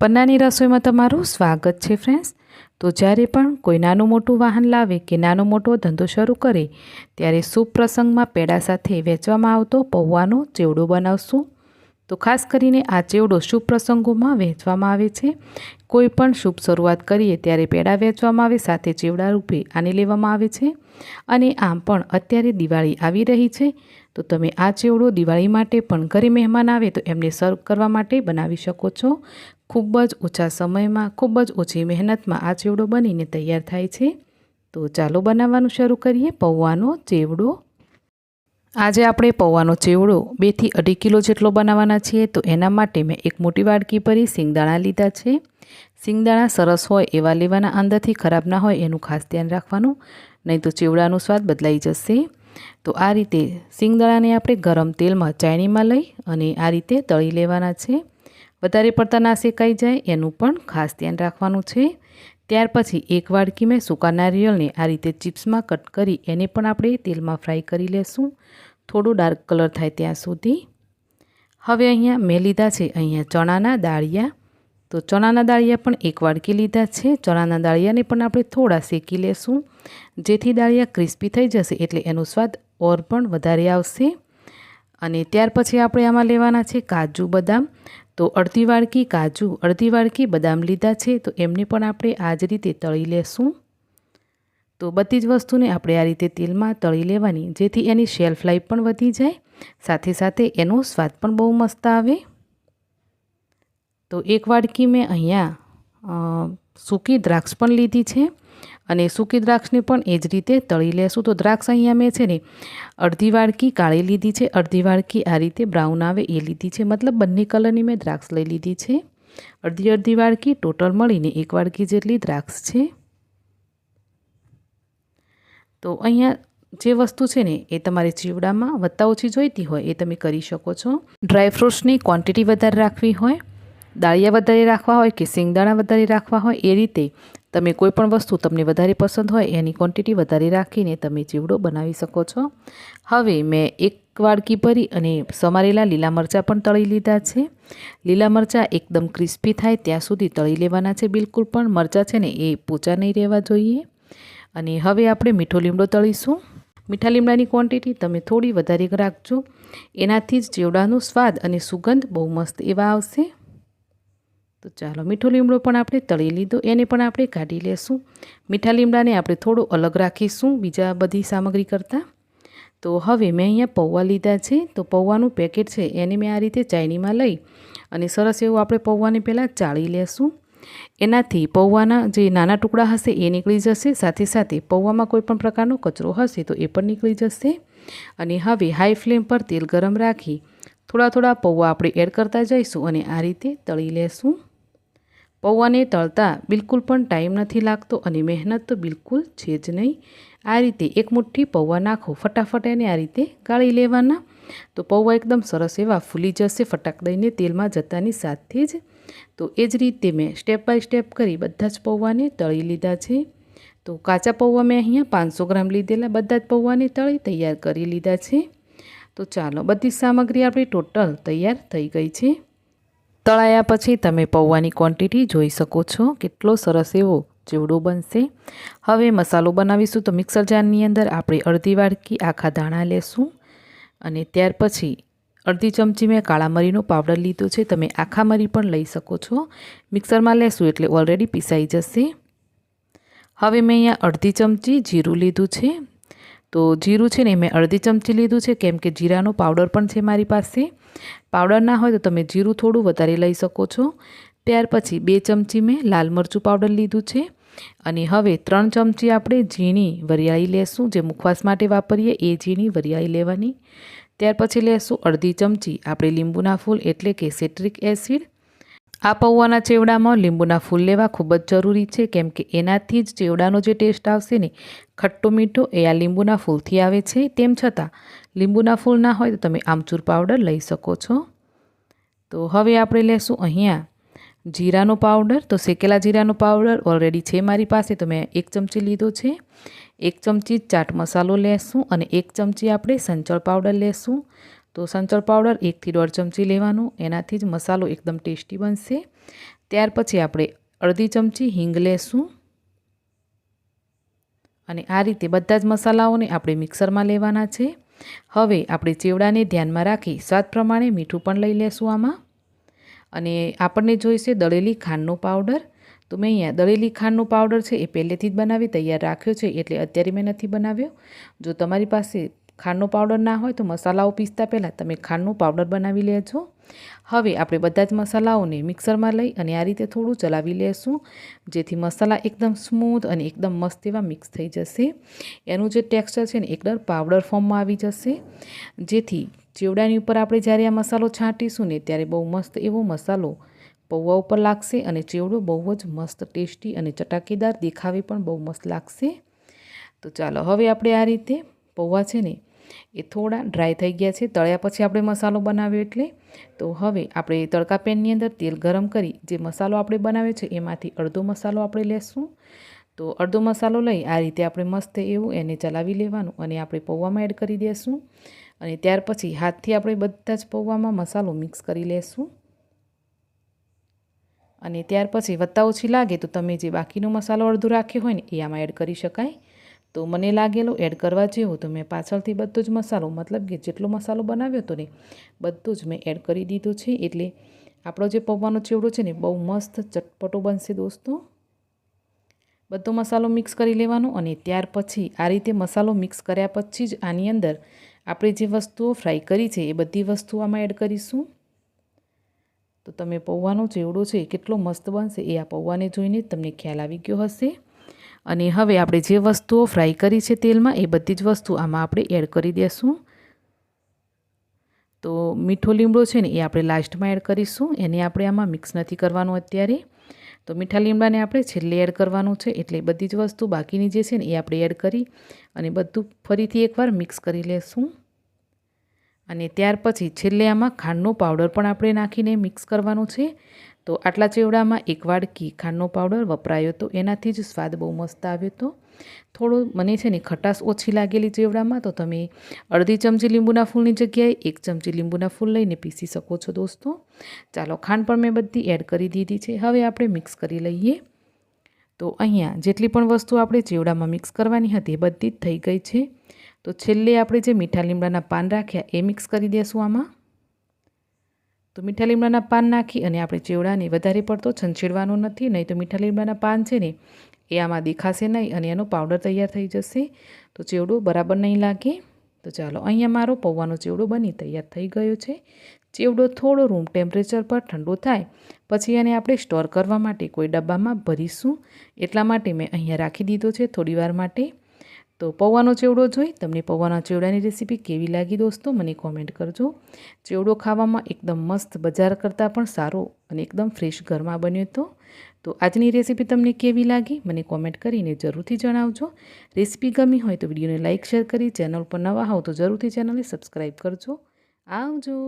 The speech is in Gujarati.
પન્નાની રસોઈમાં તમારું સ્વાગત છે ફ્રેન્ડ્સ તો જ્યારે પણ કોઈ નાનું મોટું વાહન લાવે કે નાનો મોટો ધંધો શરૂ કરે, ત્યારે શુભ પ્રસંગમાં પેડા સાથે વેચવામાં આવતો પૌવાનો ચેવડો બનાવશું. તો ખાસ કરીને આ ચેવડો શુભ પ્રસંગોમાં વહેંચવામાં આવે છે. કોઈ પણ શુભ શરૂઆત કરીએ ત્યારે પેડા વેચવામાં આવે, સાથે ચેવડા રૂપે આને લેવામાં આવે છે. અને આમ પણ અત્યારે દિવાળી આવી રહી છે. તો તમે આ ચેવડો દિવાળી માટે પણ ઘરે મહેમાન આવે તો એમને સર્વ કરવા માટે બનાવી શકો છો. ખૂબ જ ઓછા સમયમાં, ખૂબ જ ઓછી મહેનતમાં આ ચેવડો બનીને તૈયાર થાય છે. તો ચાલો બનાવવાનું શરૂ કરીએ. પૌવાનો ચેવડો. આજે આપણે પૌવાનો ચેવડો બેથી અઢી કિલો જેટલો બનાવવાના છીએ. તો એના માટે મેં એક મોટી વાડકી ભરી સિંગદાણા લીધા છે. સિંગદાણા સરસ હોય એવા લેવાના અંદરથી ખરાબ ના હોય એનું ખાસ ધ્યાન રાખવાનું, નહીં તો ચેવડાનો સ્વાદ બદલાઈ જશે. તો આ રીતે સિંગદાણાને આપણે ગરમ તેલમાં ચાયણીમાં લઈ અને આ રીતે તળી લેવાના છે. વધારે પડતા ના શેકાઈ જાય એનું પણ ખાસ ધ્યાન રાખવાનું છે. ત્યાર પછી એક વાડકી મેં સૂકા નારિયેળને આ રીતે ચિપ્સમાં કટ કરી એને પણ આપણે તેલમાં ફ્રાય કરી લેશું. થોડું ડાર્ક કલર થાય ત્યાં સુધી. હવે અહીંયા મેં લીધા છે અહીંયા ચણાના દાળિયા. તો ચણાના દાળિયા પણ એક વાડકી લીધા છે. ચણાના દાળિયાને પણ આપણે થોડા શેકી લેશું. જેથી દાળિયા ક્રિસ્પી થઈ જશે એટલે એનો સ્વાદ ઓર પણ વધારે આવશે. અને ત્યાર પછી આપણે આમાં લેવાના છે કાજુ બદામ. તો અડધી વાડકી કાજુ, અડધી વાડકી બદામ લીધા છે, તો એમને પણ આપણે આ જ રીતે તળી લેશું. તો બધી જ વસ્તુને આપણે આ રીતે તેલમાં તળી લેવાની, જેથી એની શેલ્ફ લાઈફ પણ વધી જાય, સાથે સાથે એનો સ્વાદ પણ બહુ મસ્ત આવે. તો એક વાડકી મેં અહીંયા સૂકી દ્રાક્ષ પણ લીધી છે. અને સૂકી દ્રાક્ષને પણ એ જ રીતે તળી લેશું. તો દ્રાક્ષ અહીંયા મેં છે ને અડધી વાડકી કાળી લીધી છે, અડધી વાડકી આ રીતે બ્રાઉન આવે એ લીધી છે. મતલબ બંને કલરની મેં દ્રાક્ષ લઈ લીધી છે. અડધી અડધી વાડકી, ટોટલ મળીને એક વાડકી જેટલી દ્રાક્ષ છે. તો અહીંયા જે વસ્તુ છે ને એ તમારે ચીવડામાં વત્તા ઓછી જોઈતી હોય એ તમે કરી શકો છો. ડ્રાયફ્રૂટ્સની ક્વોન્ટિટી વધારે રાખવી હોય, દાળિયા વધારે રાખવા હોય કે સિંગદાણા વધારે રાખવા હોય એ રીતે તમે કોઈ પણ વસ્તુ તમને વધારે પસંદ હોય, એની ક્વોન્ટિટી વધારે રાખીને તમે ચીવડો બનાવી શકો છો. હવે મેં એક વાડકી ભરી અને સમારેલા લીલા મરચાં પણ તળી લીધા છે. લીલા મરચાં એકદમ ક્રિસ્પી થાય ત્યાં સુધી તળી લેવાના છે બિલકુલ પણ મરચાં છે ને એ પોચા નહીં રહેવા જોઈએ. અને હવે આપણે મીઠો લીમડો તળીશું. મીઠા લીમડાની ક્વોન્ટિટી તમે થોડી વધારે રાખજો. એનાથી જ ચેવડાનો સ્વાદ અને સુગંધ બહુ મસ્ત એવા આવશે. તો ચાલો, મીઠો લીમડો પણ આપણે તળી લીધો, એને પણ આપણે કાઢી લેશું. મીઠા લીમડાને આપણે થોડું અલગ રાખીશું બીજા બધી સામગ્રી કરતાં. તો હવે મેં અહીંયા પૌવા લીધા છે, તો પૌવાનું પેકેટ છે એને મેં આ રીતે ચાઇનીમાં લઈ અને સરસ એવું આપણે પૌવાને પહેલાં ચાળી લેશું. એનાથી પૌવાના જે નાના ટુકડા હશે એ નીકળી જશે, સાથે સાથે પૌવામાં કોઈ પણ પ્રકારનો કચરો હશે તો એ પણ નીકળી જશે. અને હવે હાઈ ફ્લેમ પર તેલ ગરમ રાખી થોડા થોડા પૌવા આપણે એડ કરતા જઈશું અને આ રીતે તળી લેશું. પૌવાને તળતા બિલકુલ પણ ટાઈમ નથી લાગતો અને મહેનત તો બિલકુલ છે જ નહીં. આ રીતે એક મુઠ્ઠી પૌવા નાખો, ફટાફટ એને આ રીતે ગાળી લેવાના. તો પૌવા એકદમ સરસ એવા ફૂલી જશે, ફટાક દઈને તેલમાં જતાની સાથે જ. તો એ જ રીતે મેં સ્ટેપ બાય સ્ટેપ કરી બધા જ પૌવાને તળી લીધા છે. તો કાચા પૌવા મેં અહીંયા પાંચસો ગ્રામ લીધેલા, બધા જ પૌવાને તળી તૈયાર કરી લીધા છે. તો ચાલો બધી સામગ્રી આપણી ટોટલ તૈયાર થઈ ગઈ છે. તળાયા પછી તમે પૌવાની ક્વોન્ટિટી જોઈ શકો છો. કેટલો સરસ એવો ચેવડો બનશે. હવે મસાલો બનાવીશું તો મિક્સર જારની અંદર આપણે અડધી વાડકી આખા દાણા લેશું અને ત્યાર પછી અડધી ચમચી મેં કાળા મરીનો પાવડર લીધો છે. તમે આખા મરી પણ લઈ શકો છો. મિક્સરમાં લેશું એટલે ઓલરેડી પીસાઈ જશે. હવે મેં અહીંયા અડધી ચમચી જીરું લીધું છે. તો જીરું છે ને મેં અડધી ચમચી લીધું છે, કેમ કે જીરાનો પાવડર પણ છે મારી પાસે. પાવડર ના હોય તો તમે જીરું થોડું વધારે લઈ શકો છો. ત્યાર પછી બે ચમચી મેં લાલ મરચું પાવડર લીધું છે. અને હવે ત્રણ ચમચી આપણે ઝીણી વરિયાળી લેશું જે મુખવાસ માટે વાપરીએ, એ ઝીણી વરિયાળી લેવાની. ત્યાર પછી લેશું અડધી ચમચી આપણે લીંબુના ફૂલ એટલે કે સેટ્રિક એસિડ આ પૌવાના ચેવડામાં લીંબુના ફૂલ લેવા ખૂબ જ જરૂરી છે, કેમ કે એનાથી જ ચેવડાનો જે ટેસ્ટ આવશે ને, ખટ્ટો મીઠો એ આ લીંબુના ફૂલથી આવે છે. તેમ છતાં, લીંબુના ફૂલ ના હોય તો તમે આમચૂર પાવડર લઈ શકો છો. તો હવે આપણે લેશું અહીંયા જીરાનો પાવડર. તો શેકેલા જીરાનો પાવડર ઓલરેડી છે મારી પાસે, તો મેં એક ચમચી લીધો છે. એક ચમચી ચાટ મસાલો લેશું અને એક ચમચી આપણે સંચળ પાવડર લેશું. તો સંચળ પાવડર એકથી દોઢ ચમચી લેવાનું, એનાથી જ મસાલો એકદમ ટેસ્ટી બનશે. ત્યાર પછી આપણે અડધી ચમચી હિંગ લેશું. અને આ રીતે બધા જ મસાલાઓને આપણે મિક્સરમાં લેવાના છે. હવે આપણે ચેવડાને ધ્યાનમાં રાખી સ્વાદ પ્રમાણે મીઠું પણ લઈ લેશું આમાં. અને આપણને જોઈશે દળેલી ખાંડનો પાવડર. તો મેં અહીંયા દળેલી ખાંડનો પાવડર છે એ પહેલેથી જ બનાવી તૈયાર રાખ્યો છે, એટલે અત્યારે મેં નથી બનાવ્યો. જો તમારી પાસે ખાંડનો પાવડર ના હોય તો મસાલાઓ પીસતા પહેલાં તમે ખાંડનો પાવડર બનાવી લેજો. હવે આપણે બધા જ મસાલાઓને મિક્સરમાં લઈ અને આ રીતે થોડું ચલાવી લેશું, જેથી મસાલા એકદમ સ્મૂથ અને એકદમ મસ્ત એવા મિક્સ થઈ જશે. એનું જે ટેક્સચર છે ને એકદમ પાવડર ફોર્મમાં આવી જશે. જેથી ચેવડાની ઉપર આપણે જ્યારે આ મસાલો છાંટીશું ને ત્યારે બહુ મસ્ત એવો મસાલો પૌવા ઉપર લાગશે અને ચેવડો બહુ જ મસ્ત ટેસ્ટી અને ચટાકેદાર દેખાવે પણ બહુ મસ્ત લાગશે. તો ચાલો હવે આપણે આ રીતે પૌવા છે ને એ થોડા ડ્રાય થઈ ગયા છે. તળ્યા પછી આપણે મસાલો બનાવ્યો એટલે. તો હવે આપણે તડકા પેનની અંદર તેલ ગરમ કરી જે મસાલો આપણે બનાવ્યો છે એમાંથી અડધો મસાલો આપણે લેશું. તો અડધો મસાલો લઈ આ રીતે આપણે મસ્ત એવું એને ચલાવી લેવાનું અને આપણે પૌવામાં એડ કરી દઈશું અને ત્યાર પછી હાથથી આપણે બધા જ પૌવામાં મસાલો મિક્સ કરી લેશું. અને ત્યાર પછી વત્તા ઓછી લાગે તો તમે જે બાકીનો મસાલો અડધો રાખ્યો હોય ને એ આમાં એડ કરી શકાય. તો મને લાગેલો એડ કરવા જેવો તો મેં પાછળથી બધો જ મસાલો, મતલબ કે જેટલો મસાલો બનાવ્યો હતો ને, બધો જ મેં એડ કરી દીધો છે. એટલે આપણો જે પૌવાનો ચેવડો છે ને, બહુ મસ્ત ચટપટો બનશે દોસ્તો. બધો મસાલો મિક્સ કરી લેવાનો અને ત્યાર પછી આ રીતે મસાલો મિક્સ કર્યા પછી જ આની અંદર આપણે જે વસ્તુઓ ફ્રાય કરી છે એ બધી વસ્તુઓ આમાં એડ કરીશું. તો તમે પૌવાનો ચેવડો છે, કેટલો મસ્ત બનશે એ આ પૌવાને જોઈને તમને ખ્યાલ આવી ગયો હશે. અને હવે આપણે જે વસ્તુઓ ફ્રાય કરી છે તેલમાં, એ બધી જ વસ્તુ આમાં આપણે એડ કરી દઈશું તો મીઠો લીમડો છે ને, એ આપણે લાસ્ટમાં એડ કરીશું. એને આપણે આમાં મિક્સ નથી કરવાનું અત્યારે. તો મીઠા લીમડાને આપણે છેલ્લે એડ કરવાનું છે, એટલે બધી જ વસ્તુ બાકીની જે છે ને, એ આપણે એડ કરી અને બધું ફરીથી એકવાર મિક્સ કરી લેશું. અને ત્યાર પછી છેલ્લે આમાં ખાંડનો પાવડર પણ આપણે નાખીને મિક્સ કરવાનું છે. તો આટલા ચેવડામાં એક વાડકી ખાંડનો પાવડર વપરાયો હતો એનાથી જ સ્વાદ બહુ મસ્ત આવ્યો હતો થોડો મને છે ને ખટાશ ઓછી લાગેલી ચેવડામાં તો તમે અડધી ચમચી લીંબુના ફૂલની જગ્યાએ એક ચમચી લીંબુના ફૂલ લઈને પીસી શકો છો દોસ્તો. ચાલો ખાંડ પણ મેં બધી એડ કરી દીધી છે. હવે આપણે મિક્સ કરી લઈએ. તો અહીંયા જેટલી પણ વસ્તુ આપણે ચેવડામાં મિક્સ કરવાની હતી એ બધી જ થઈ ગઈ છે. તો છેલ્લે આપણે જે મીઠા લીમડાના પાન રાખ્યા એ મિક્સ કરી દેશું આમાં. તો મીઠા લીમડાના પાન નાખી અને આપણે ચેવડાને વધારે પડતો છંછેડવાનો નથી, નહીં તો મીઠા લીમડાના પાન છે ને, એ આમાં દેખાશે નહીં અને એનો પાવડર તૈયાર થઈ જશે. તો ચેવડો બરાબર નહીં લાગે. તો ચાલો, અહીંયા મારો પૌવાનો ચેવડો બની તૈયાર થઈ ગયો છે. ચેવડો થોડો રૂમ ટેમ્પરેચર પર ઠંડો થાય, પછી એને આપણે સ્ટોર કરવા માટે કોઈ ડબ્બામાં ભરીશું. એટલા માટે મેં અહીંયા રાખી દીધો છે થોડીવાર માટે. તો પૌવાનો ચેવડો જોઈ, તમને પૌવાના ચેવડાની રેસીપી કેવી લાગી દોસ્તો, મને કોમેન્ટ કરજો. ચેવડો ખાવામાં એકદમ મસ્ત બજાર કરતાં પણ સારો અને એકદમ ફ્રેશ ઘરમાં બન્યો હતો. તો આજની રેસીપી તમને કેવી લાગી, મને કોમેન્ટ કરીને જરૂરથી જણાવજો. રેસીપી ગમી હોય તો વિડીયોને લાઇક શેર કરી ચેનલ પર નવા હોવ તો જરૂરથી ચેનલને સબસ્ક્રાઈબ કરજો. આવજો.